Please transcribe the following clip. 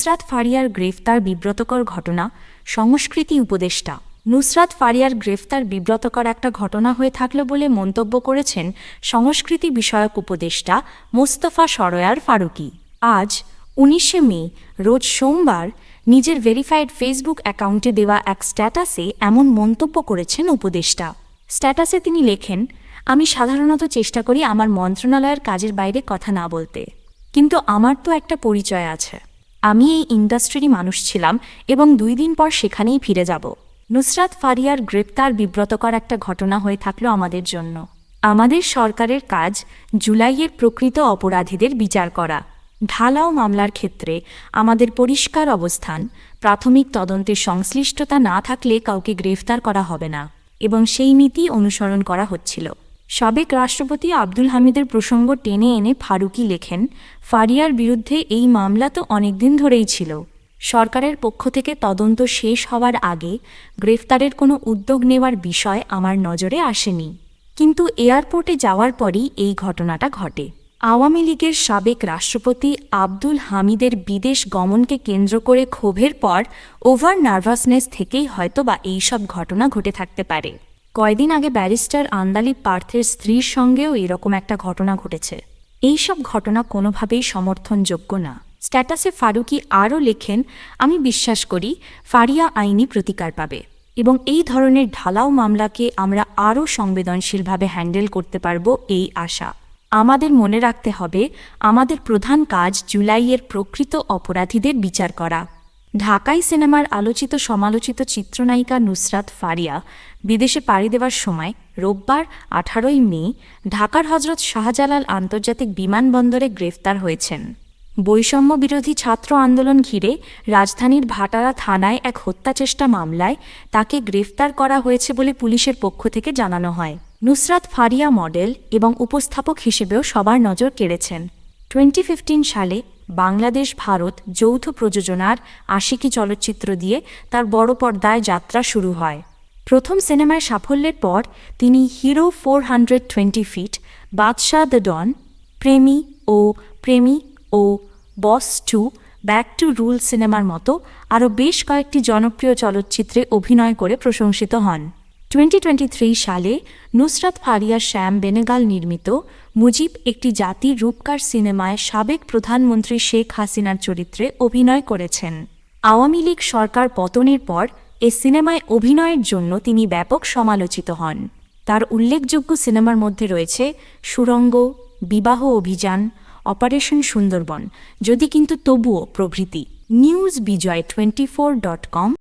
নুসরাত ফারিয়ার গ্রেফতার বিব্রতকর ঘটনা, সংস্কৃতি উপদেষ্টা। নুসরাত ফারিয়ার গ্রেফতার বিব্রতকর একটা ঘটনা হয়ে থাকল বলে মন্তব্য করেছেন সংস্কৃতি বিষয়ক উপদেষ্টা মোস্তফা সরয়ার ফারুকি। আজ উনিশে মে, রোজ সোমবার, নিজের ভেরিফাইড ফেসবুক অ্যাকাউন্টে দেওয়া এক স্ট্যাটাসে এমন মন্তব্য করেছেন উপদেষ্টা। স্ট্যাটাসে তিনি লেখেন, আমি সাধারণত চেষ্টা করি আমার মন্ত্রণালয়ের কাজের বাইরে কথা না বলতে, কিন্তু আমার তো একটা পরিচয় আছে। আমি এই ইন্ডাস্ট্রিরই মানুষ ছিলাম এবং দুই দিন পর সেখানেই ফিরে যাব। নুসরাত ফারিয়ার গ্রেপ্তার বিব্রতকর একটা ঘটনা হয়ে থাকল আমাদের জন্য। আমাদের সরকারের কাজ জুলাইয়ের প্রকৃত অপরাধীদের বিচার করা। ঢালাও মামলার ক্ষেত্রে আমাদের পরিষ্কার অবস্থান, প্রাথমিক তদন্তের সংশ্লিষ্টতা না থাকলে কাউকে গ্রেফতার করা হবে না এবং সেই নীতি অনুসরণ করা হচ্ছিল। সাবেক রাষ্ট্রপতি আব্দুল হামিদের প্রসঙ্গ টেনে এনে ফারুকি লেখেন, ফারিয়ার বিরুদ্ধে এই মামলা তো অনেকদিন ধরেই ছিল। সরকারের পক্ষ থেকে তদন্ত শেষ হওয়ার আগে গ্রেফতারের কোনো উদ্যোগ নেওয়ার বিষয় আমার নজরে আসেনি। কিন্তু এয়ারপোর্টে যাওয়ার পরই এই ঘটনাটা ঘটে। আওয়ামী লীগের সাবেক রাষ্ট্রপতি আব্দুল হামিদের বিদেশ গমনকে কেন্দ্র করে ক্ষোভের পর ওভার নার্ভাসনেস থেকেই হয়তো বা এইসব ঘটনা ঘটে থাকতে পারে। কয়দিন আগে ব্যারিস্টার আন্দালি পার্থের স্ত্রীর সঙ্গেও এরকম একটা ঘটনা ঘটেছে। এইসব ঘটনা কোনোভাবেই সমর্থনযোগ্য না। স্ট্যাটাসে ফারুকি আরও লেখেন, আমি বিশ্বাস করি, ফারিয়া আইনি প্রতিকার পাবে এবং এই ধরনের ঢালাও মামলাকে আমরা আরও সংবেদনশীলভাবে হ্যান্ডেল করতে পারব এই আশা। আমাদের মনে রাখতে হবে, আমাদের প্রধান কাজ জুলাইয়ের প্রকৃত অপরাধীদের বিচার করা। ঢাকাই সিনেমার আলোচিত সমালোচিত চিত্রনায়িকা নুসরাত ফারিয়া বিদেশে পাড়ি দেওয়ার সময় রোববার আঠারোই মে ঢাকার হজরত শাহজালাল আন্তর্জাতিক বিমানবন্দরে গ্রেফতার হয়েছেন। বৈষম্য বিরোধী ছাত্র আন্দোলন ঘিরে রাজধানীর ভাটারা থানায় এক হত্যাচেষ্টা মামলায় তাকে গ্রেফতার করা হয়েছে বলে পুলিশের পক্ষ থেকে জানানো হয়। নুসরাত ফারিয়া মডেল এবং উপস্থাপক হিসেবেও সবার নজর কেড়েছেন। টোয়েন্টি সালে বাংলাদেশ, ভারত যৌথ প্রযোজনার আশিকি চলচ্চিত্র দিয়ে তার বড় পর্দায় যাত্রা শুরু হয়। প্রথম সিনেমায় সাফল্যের পর তিনি hero four hundred twenty fit, Badshah the Don, Premi O Premi O Boss two, back to rule সিনেমার মতো আরও বেশ কয়েকটি জনপ্রিয় চলচ্চিত্রে অভিনয় করে প্রশংসিত হন। টোয়েন্টি সালে নুসরাত ফারিয়া শ্যাম বেনেগাল নির্মিত মুজিব একটি জাতির রূপকার সিনেমায় সাবেক প্রধানমন্ত্রী শেখ হাসিনার চরিত্রে অভিনয় করেছেন। আওয়ামী লীগ সরকার পতনের পর এ সিনেমায় অভিনয়ের জন্য তিনি ব্যাপক সমালোচিত হন। তার উল্লেখযোগ্য সিনেমার মধ্যে রয়েছে সুরঙ্গ, বিবাহ অভিযান, অপারেশন সুন্দরবন, যদি কিন্তু তবুও প্রভৃতি। News Bijoy twenty four dot com